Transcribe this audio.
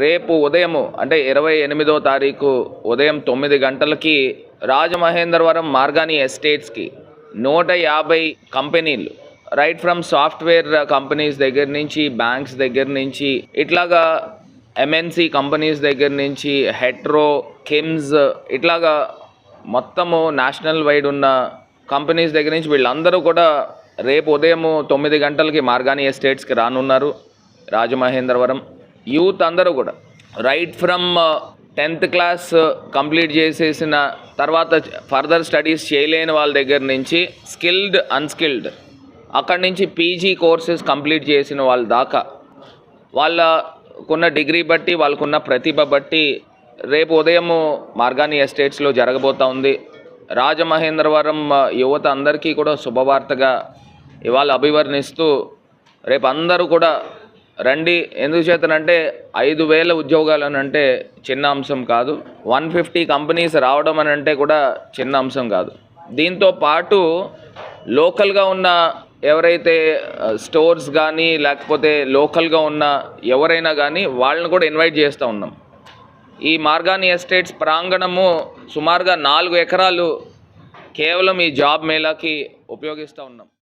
రేపు ఉదయము అంటే ఇరవై ఎనిమిదో తారీఖు ఉదయం తొమ్మిది గంటలకి రాజమహేంద్రవరం మార్గాని ఎస్టేట్స్కి నూట యాభై కంపెనీలు రైట్ ఫ్రమ్ సాఫ్ట్వేర్ కంపెనీస్ దగ్గర నుంచి బ్యాంక్స్ దగ్గర నుంచి ఇట్లాగా ఎంఎన్సి కంపెనీస్ దగ్గర నుంచి హెట్రో కిమ్స్ ఇట్లాగా మొత్తము నేషనల్ వైడ్ ఉన్న కంపెనీస్ దగ్గర నుంచి వీళ్ళందరూ కూడా రేపు ఉదయం తొమ్మిది గంటలకి మార్గాని ఎస్టేట్స్కి రానున్నారు రాజమహేంద్రవరం. యూత్ అందరూ కూడా. Right from tenth class complete చేసేసిన తర్వాత ఫర్దర్ స్టడీస్ చేయలేని వాళ్ళ దగ్గర నుంచి స్కిల్డ్ అన్స్కిల్డ్ అక్కడి నుంచి పీజీ కోర్సెస్ కంప్లీట్ చేసిన వాళ్ళ దాకా వాళ్ళకున్న డిగ్రీ బట్టి వాళ్ళకున్న ప్రతిభ బట్టి రేపు ఉదయము మార్గాని ఎస్టేట్స్లో జరగబోతా ఉంది. రాజమహేంద్రవరం uh, యువత అందరికీ కూడా శుభవార్తగా ఇవాళ అభివర్ణిస్తూ రేపు అందరూ కూడా రండి. ఎందుకు చేతనంటే ఐదు వేల ఉద్యోగాలు అని అంటే చిన్న అంశం కాదు. వన్ ఫిఫ్టీ కంపెనీస్ రావడం అని అంటే కూడా చిన్న అంశం కాదు. దీంతో పాటు లోకల్గా ఉన్న ఎవరైతే స్టోర్స్ కానీ లేకపోతే లోకల్గా ఉన్న ఎవరైనా కానీ వాళ్ళని కూడా ఇన్వైట్ చేస్తూ ఉన్నాం. ఈ మార్గాని ఎస్టేట్స్ ప్రాంగణము సుమారుగా నాలుగు ఎకరాలు కేవలం ఈ జాబ్ మేళాకి ఉపయోగిస్తూ ఉన్నాం.